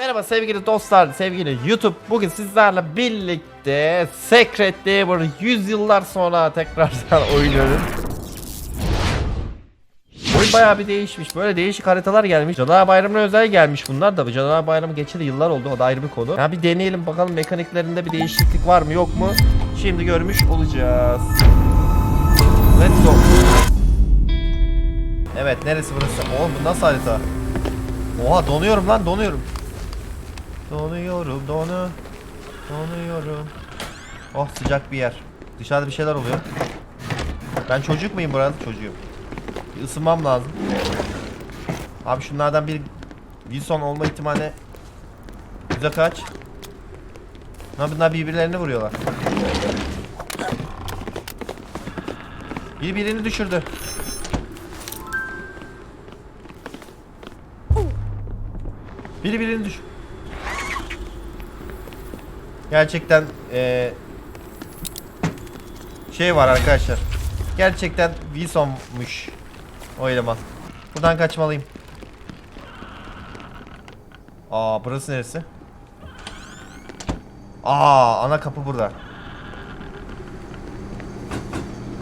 Merhaba sevgili dostlar, sevgili YouTube. Bugün sizlerle birlikte Secret Neighbor 100 yıllar sonra tekrardan oynuyoruz. Oyun bayağı bir değişmiş. Böyle değişik haritalar gelmiş. Cadılar Bayramı'na özel gelmiş bunlar da. Cadılar Bayramı geçeli yıllar oldu. O da ayrı bir konu. Ya bir deneyelim bakalım mekaniklerinde bir değişiklik var mı yok mu? Şimdi görmüş olacağız. Let's go. Evet neresi burası? Oğlum bu nasıl harita? Oha donuyorum lan donuyorum. Donuyorum donu. Donuyorum. Oh sıcak bir yer. Dışarıda bir şeyler oluyor. Ben çocuk muyum burada? Çocuğum. Bir ısınmam lazım. Abi şunlardan bir Wilson olma ihtimali yüzde kaç? Lan bunlar birbirlerini vuruyorlar. Biri birini düşürdü. Biri birini düş. Gerçekten eee şey var arkadaşlar. Gerçekten Wilson'muş o eleman. Buradan kaçmalıyım. Aa burası neresi? Aa ana kapı burada.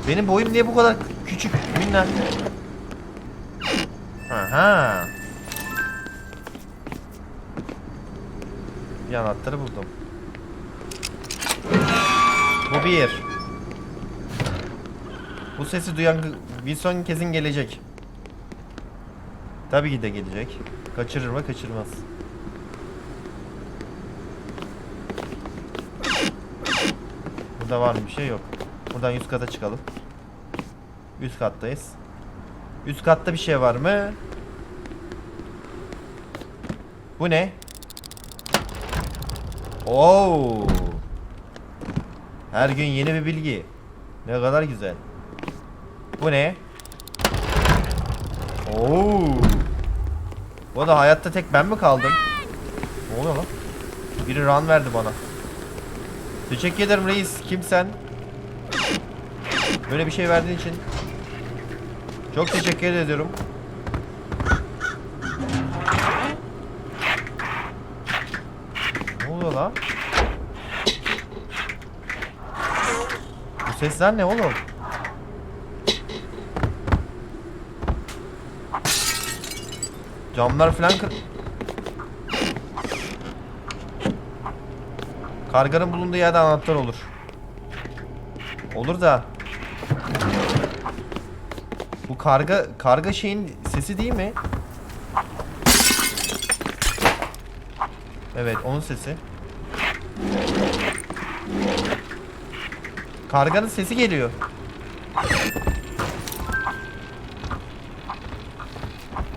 Benim boyum niye bu kadar küçük minnak? Aha. Bir anahtarı buldum. Bu bir. Bu sesi duyan Wilson kesin gelecek. Tabii ki de gelecek. Kaçırır mı? Kaçırmaz. Burada var mı bir şey yok. Buradan üst kata çıkalım. Üst kattayız. Üst katta bir şey var mı? Bu ne? Oo. Her gün yeni bir bilgi. Ne kadar güzel. Bu ne? Oo. Bu da hayatta tek ben mi kaldım? Ne oluyor lan? Biri run verdi bana. Teşekkür ederim reis. Kim sen? Böyle bir şey verdiğin için. Çok teşekkür ediyorum. Ne oluyor lan? Sesler ne oğlum? Camlar falan kır... Karganın bulunduğu yerde anahtar olur. Olur da. Bu karga karga şeyin sesi değil mi? Evet, onun sesi. Karganın sesi geliyor.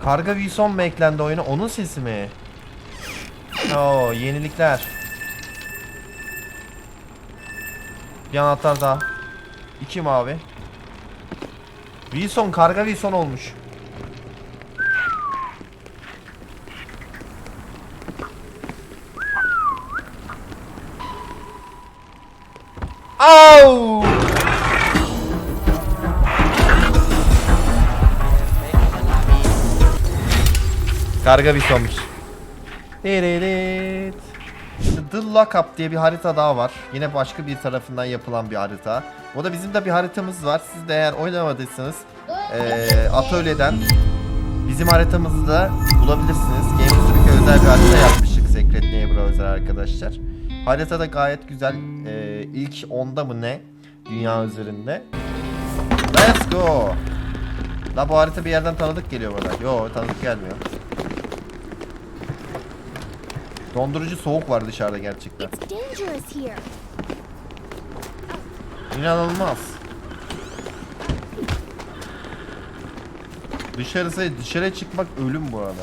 Karga Wilson mu eklendi oyuna? Onun sesi mi? Oo, yenilikler. Bir anahtar daha. İki mavi. Wilson, karga Wilson olmuş. Karga Wilson'muş. Diririt. The Lockup diye bir harita daha var. Yine başka bir tarafından yapılan bir harita. O da bizim de bir haritamız var. Siz de eğer oynamadıysanız eee atölyeden bizim haritamızı da bulabilirsiniz. Games Türkiye özel bir harita yapmıştık Secret Neighbor'a özel arkadaşlar. Harita da gayet güzel. Eee ilk onda mı ne? Dünya üzerinde. Let's go. La bu harita bir yerden tanıdık geliyor bana. Yo tanıdık gelmiyor. Dondurucu soğuk var dışarıda gerçekten. İnanılmaz. Dışarısı dışarı çıkmak ölüm bu arada.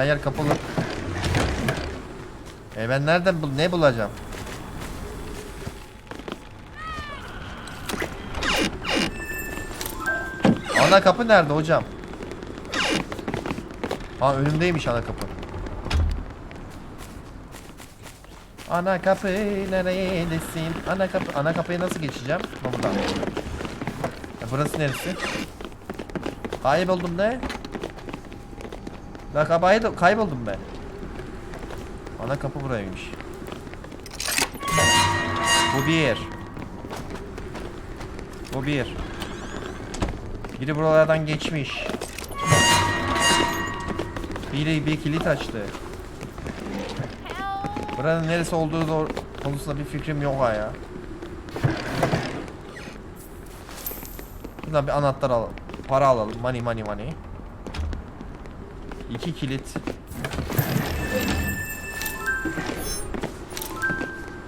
Her yer kapalı. E ben nereden bul ne bulacağım? Ana kapı nerede hocam? Ha önümdeymiş ana kapı. Ana kapı neredesin? Ana kapı ana kapıyı nasıl geçeceğim? Buradan. Ya burası neresi? Kayboldum ne? La kabayı da kayboldum ben. Ana kapı buraymış. Bu bir. Bu bir. Biri buralardan geçmiş. Biri bir kilit açtı. Buranın neresi olduğu konusunda bir fikrim yok ha ya. Buradan bir anahtar alalım. Para alalım. Money money money. İki kilit.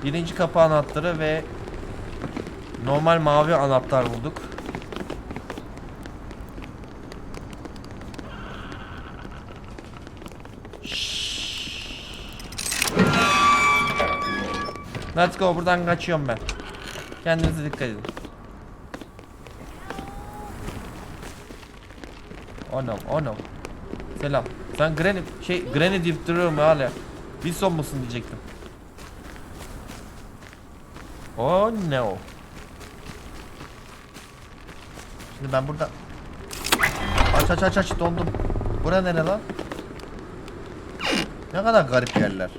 Birinci kapı anahtarı ve normal mavi anahtar bulduk. Let's go buradan kaçıyorum ben. Kendinize dikkat edin. Oh no, oh no. Selam. Sen Granny şey Granny deyip duruyorum hala. Wilson musun diyecektim. Oh no. Şimdi ben burada Aç aç aç aç dondum. Bura nere lan? Ne kadar garip yerler.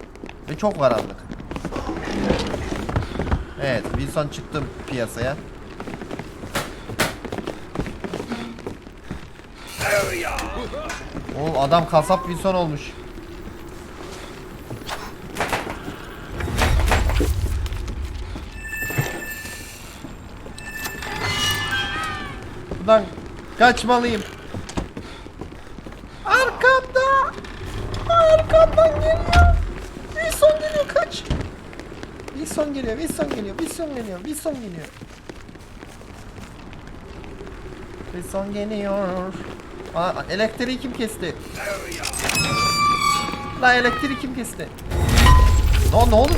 Ve çok karanlık. Evet, Wilson çıktı piyasaya. Oğlum adam kasap Wilson olmuş. Buradan kaçmalıyım. Arkamda. Arkamdan geliyor. Wilson geliyor kaç. Wilson geliyor, Wilson geliyor, Wilson geliyor, Wilson geliyor. Wilson geliyor. Aa, elektriği kim kesti? La elektriği kim kesti? Ne, ne oldu?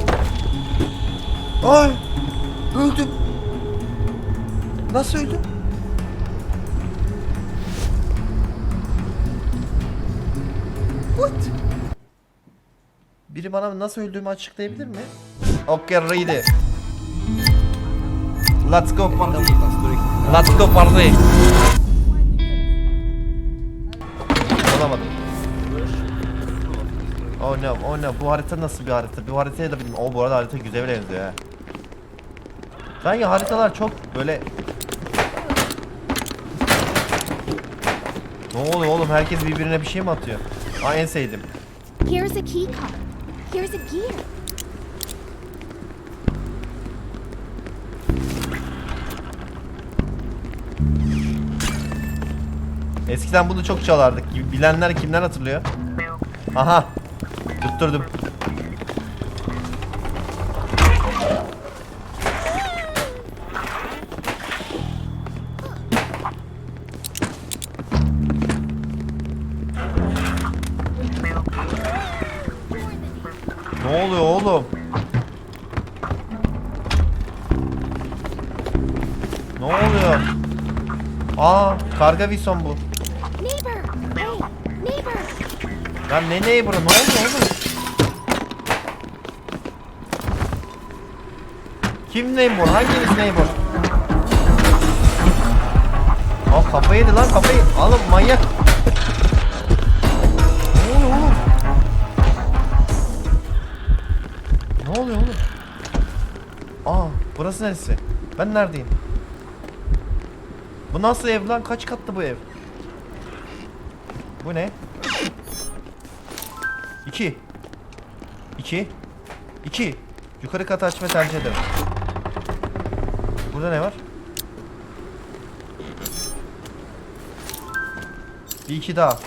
Ay! Öldüm. Nasıl öldüm? What? Biri bana nasıl öldüğümü açıklayabilir mi? Okay, ready. Let's go party. Let's go party. Oh no, oh no. Bu harita nasıl bir harita? Bu haritayı da bilmiyorum. O bu arada harita güzel benziyor ha. Sanki haritalar çok böyle... Ne oluyor oğlum? Herkes birbirine bir şey mi atıyor? Aa en sevdim. Here's a key card. Here's a gear. Eskiden bunu çok çalardık. Bilenler kimler hatırlıyor? Aha. Tutturdum. Ne oluyor oğlum? Ne oluyor? Aa, karga vison bu. Ya ne neighbor'ı ne oluyor oğlum? Kim neighbor? Hanginiz neighbor? Aa kafayı yedi lan kafayı. Alın manyak. Ne oluyor oğlum? Ne oluyor oğlum? Aa burası neresi? Ben neredeyim? Bu nasıl ev lan? Kaç katlı bu ev? Bu ne? 2 2 2 Yukarı katı açmayı tercih ederim. Burada ne var? Bir iki daha.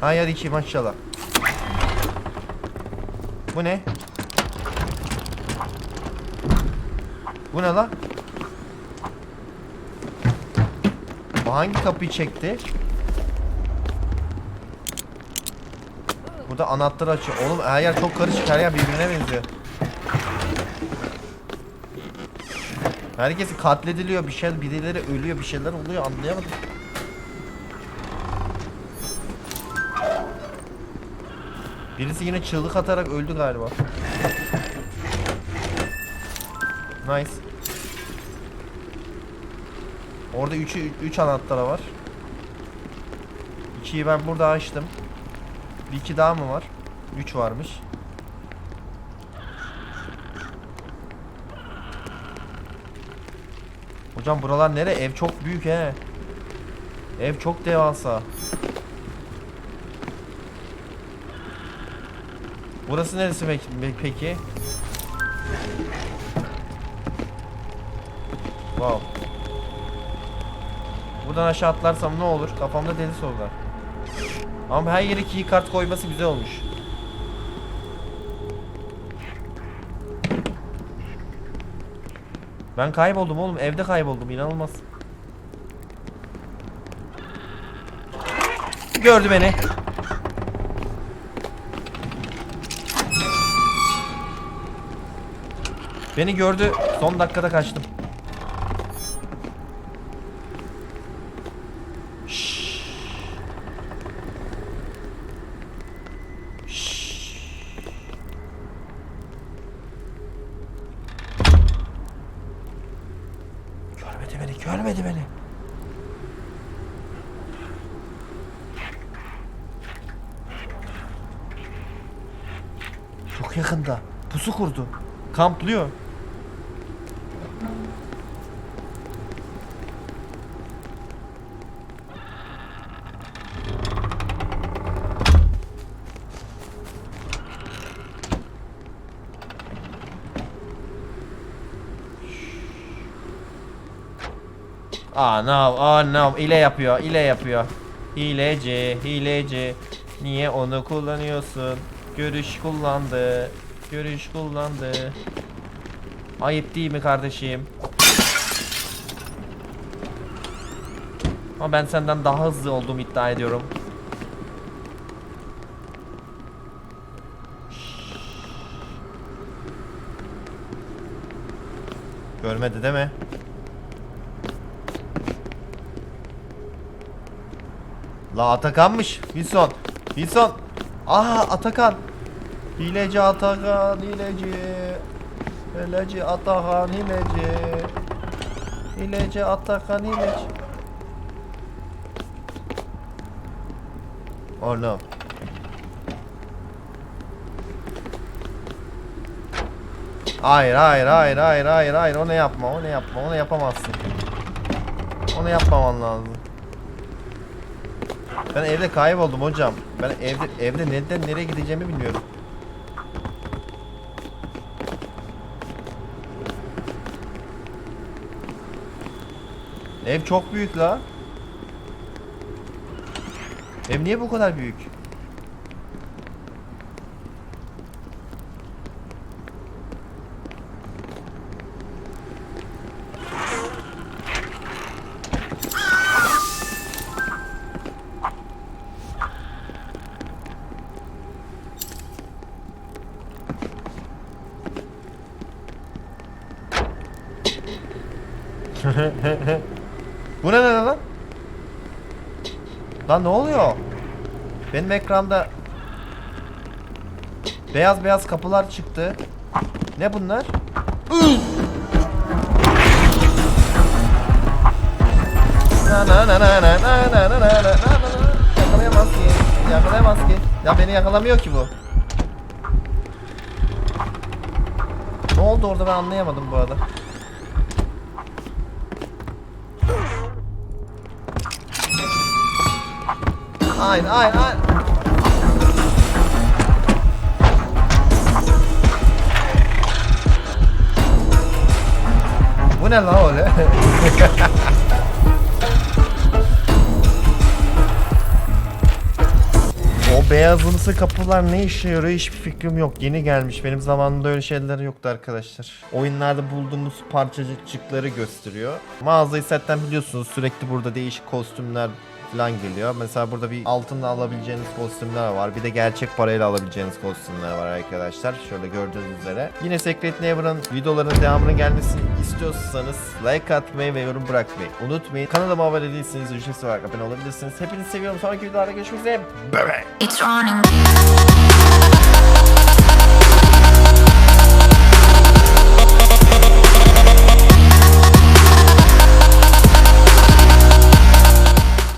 Hayır iki maşallah. Bu ne? Bu ne lan? Bu hangi kapıyı çekti? Burada anahtar açıyor. Oğlum her yer çok karışık. Her yer birbirine benziyor. Herkes katlediliyor. Bir şey, birileri ölüyor. Bir şeyler oluyor. Anlayamadım. Birisi yine çığlık atarak öldü galiba. Nice. Orada 3 3 anahtarı var. 2'yi ben burada açtım. Bir iki daha mı var? 3 varmış. Hocam buralar nere? Ev çok büyük he. Ev çok devasa. Burası neresi peki? Wow. Buradan aşağı atlarsam ne olur? Kafamda deli sorular. Ama her yere kart koyması güzel olmuş. Ben kayboldum oğlum. Evde kayboldum. inanılmaz. Gördü beni. Beni gördü. Son dakikada kaçtım. Şşş. Şşş. Görmedi beni, görmedi beni. Çok yakında. Pusu kurdu. Kamplıyor. Aa no, oh no, ile yapıyor, ile yapıyor. Hileci, hileci. Niye onu kullanıyorsun? Görüş kullandı. Görüş kullandı. Ayıp değil mi kardeşim? Ama ben senden daha hızlı olduğumu iddia ediyorum. Görmedi değil mi? La Atakan'mış. Wilson. Wilson. Aha Atakan. Hileci Atakan. Hileci. Hileci Atakan. Hileci. Hileci Atakan. Hileci. No. Hayır hayır hayır hayır hayır hayır onu yapma onu yapma onu yapamazsın. Onu yapmaman lazım. Ben evde kayboldum hocam. Ben evde evde neden nereye gideceğimi bilmiyorum. Ev çok büyük la. Ev niye bu kadar büyük? Bu ne lan? Lan ne oluyor? Benim ekranda beyaz beyaz kapılar çıktı. Ne bunlar? Na na na na na na na na na na. Yakalayamaz ki. Yakalayamaz ki. Ya beni yakalamıyor ki bu. Ne oldu orada ben anlayamadım bu arada. Hayır hayır. Bu ne la öyle? o beyazımsı kapılar ne işe yarıyor hiçbir fikrim yok. Yeni gelmiş. Benim zamanımda öyle şeyler yoktu arkadaşlar. Oyunlarda bulduğumuz parçacıkları gösteriyor. Mağazayı zaten biliyorsunuz sürekli burada değişik kostümler falan geliyor. Mesela burada bir altınla alabileceğiniz kostümler var. Bir de gerçek parayla alabileceğiniz kostümler var arkadaşlar. Şöyle gördüğünüz üzere. Yine Secret Neighbor'ın videoların devamının gelmesini istiyorsanız like atmayı ve yorum bırakmayı unutmayın. Kanalıma abone değilseniz ücretsiz olarak abone olabilirsiniz. Hepinizi seviyorum. Sonraki videolarda görüşmek üzere. Bye. It's running.